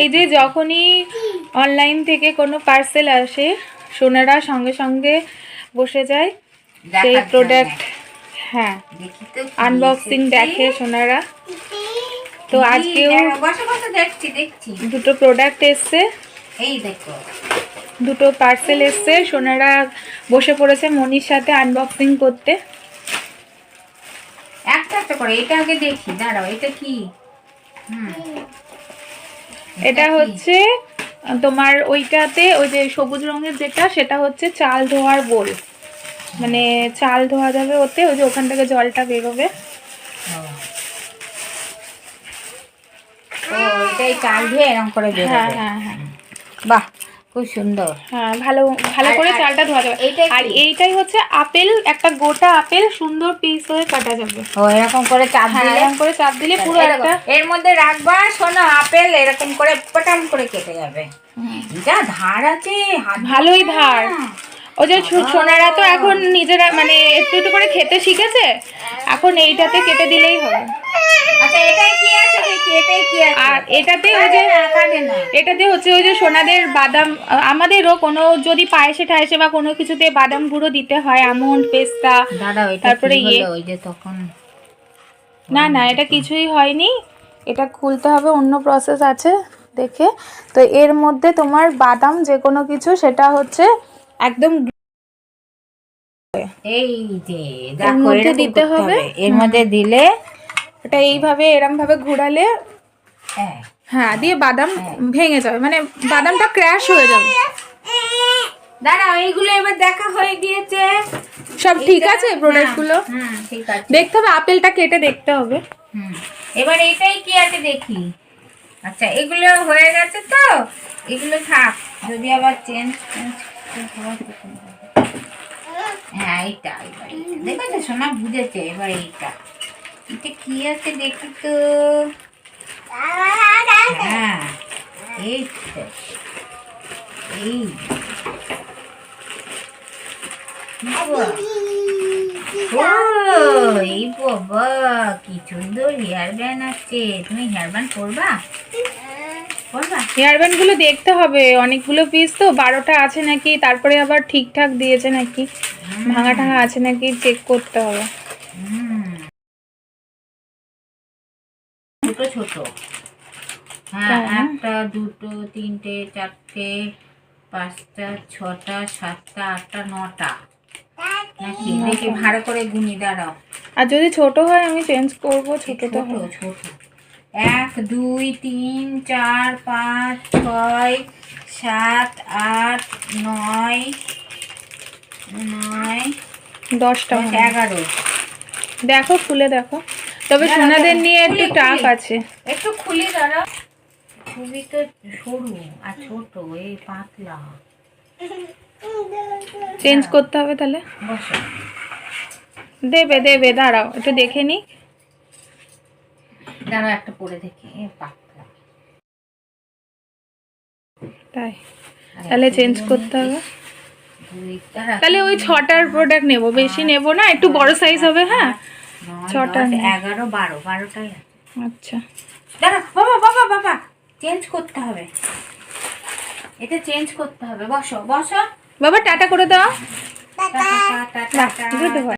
এই যে যখনই অনলাইন থেকে কোনো পার্সেল আসে সোনারা সঙ্গে সঙ্গে বসে যায়। সেই প্রোডাক্ট হ্যাঁ আনবক্সিং দেখে সোনারা। তো আজকেও দুটো প্রোডাক্ট এসছে। এই দেখো। দুটো পার্সেল এসছে সোনারা বসে পড়েছে মনির সাথে আনবক্সিং করতে। একটা একটা করে এটা আগে দেখি দাঁড়াও এটা কি? হুম। এটা হচ্ছে তোমার ওইটাতে ওই যে সবুজ রঙের যেটা সেটা হচ্ছে চাল ধোয়ার বোল। মানে চাল ধোয়া যাবে ওতে ওই যে ওখান থেকে জলটা বেরোবে। চাল এরকম করে হ্যাঁ হ্যাঁ হ্যাঁ। বাহ। খুব সুন্দর। হ্যাঁ ভালো ভালো করে চালটা ধোয়া যাবে। আর এইটাই হচ্ছে আপেল একটা গোটা আপেল সুন্দর পিস হয়ে কাটা যাবে। ও এরকম করে চাপ হ্যাঁ দিলে? এরকম করে চাপ দিলে পুরো একটা এর মধ্যে রাখবা শোনো আপেল এরকম করে পটাম করে কেটে যাবে। যা ধার আছে ভালোই ধার। ওই যে সোনারা তো এখন নিজেরা মানে একটু একটু করে খেতে শিখেছে। এখন এইটাতে কেটে দিলেই হবে। আচ্ছা এটাই আর এটাতে ওই যে হচ্ছে ওই যে সোনাদের বাদাম আমাদেরও কোনো যদি পায়েসে টায়েসে বা কোনো কিছুতে বাদাম গুঁড়ো দিতে হয় আমন্ড পেস্তা তারপরে ইয়ে। ওই যে তখন না না এটা কিছুই হয়নি। এটা খুলতে হবে অন্য প্রসেস আছে দেখে। তো এর মধ্যে তোমার বাদাম যে কোনো কিছু সেটা হচ্ছে একদম এই যে দেখো মধ্যে দিতে হবে। এর মধ্যে দিলে এটা এইভাবে এরম ভাবে ঘোরালে হ্যাঁ। হ্যাঁ দিয়ে বাদাম ভেঙে যাবে মানে বাদামটা ক্র্যাশ হয়ে যাবে। দাঁড়াও এইগুলো এবার দেখা হয়ে গিয়েছে। সব ঠিক আছে প্রোডাক্টগুলো হুম ঠিক আছে। দেখতে হবে আপেলটা কেটে দেখতে হবে। হুম এবার এটাই কি আছে দেখি। আচ্ছা এগুলো হয়ে গেছে তো? এগুলো থাক যদি আবার চেঞ্জ হ্যাঁ এইটা এবার। দেখেছ সোনা বুঝেছে এবার এইটা। এটা কি আছে দেখি তো? হ্যাঁ এই এই। ও এই বাবা কি সুন্দর হেয়ার ব্যান্ড আছে তুমি হেয়ার ব্যান্ড করবা হেয়ার দেখতে হবে। অনেকগুলো পিস তো বারোটা আছে নাকি তারপরে আবার ঠিকঠাক দিয়েছে নাকি? ভাঙা টাঙা আছে নাকি চেক করতে হবে। ছোট। হ্যাঁ একটা দুটো তিনটে চারটে পাঁচটা ছটা সাতটা আটটা নটা। নাকি? দেখি ভালো করে গুনি দাঁড়াও। আর যদি ছোট হয় আমি চেঞ্জ করব ছোট তো ছোট এক দুই তিন চার পাঁচ ছয় সাত আট নয় নয় দশটা দশ। এগারো। দেখো খুলে দেখো। তবে সোনাদের নিয়ে একটু টাফ আছে। একটু খুলি দাঁড়া। খুবই তো সরু আর ছোট এই পাতলা। চেঞ্জ করতে হবে তাহলে? দেবে দেবে দাঁড়াও একটু দেখে নি। দাঁড়া একটা পরে দেখি পাতলা। তাই তাহলে চেঞ্জ করতে হবে। তাহলে ওই ছটার প্রোডাক্ট নেব বেশি নেব না একটু বড় সাইজ হবে হ্যাঁ? ছটা এগারো বারো বারোটাই আচ্ছা। দাঁড়া বাবা বাবা বাবা চেঞ্জ করতে হবে। এটা চেঞ্জ করতে হবে। বসো বসো। বাবা টাটা করে দাও। Tata, tata,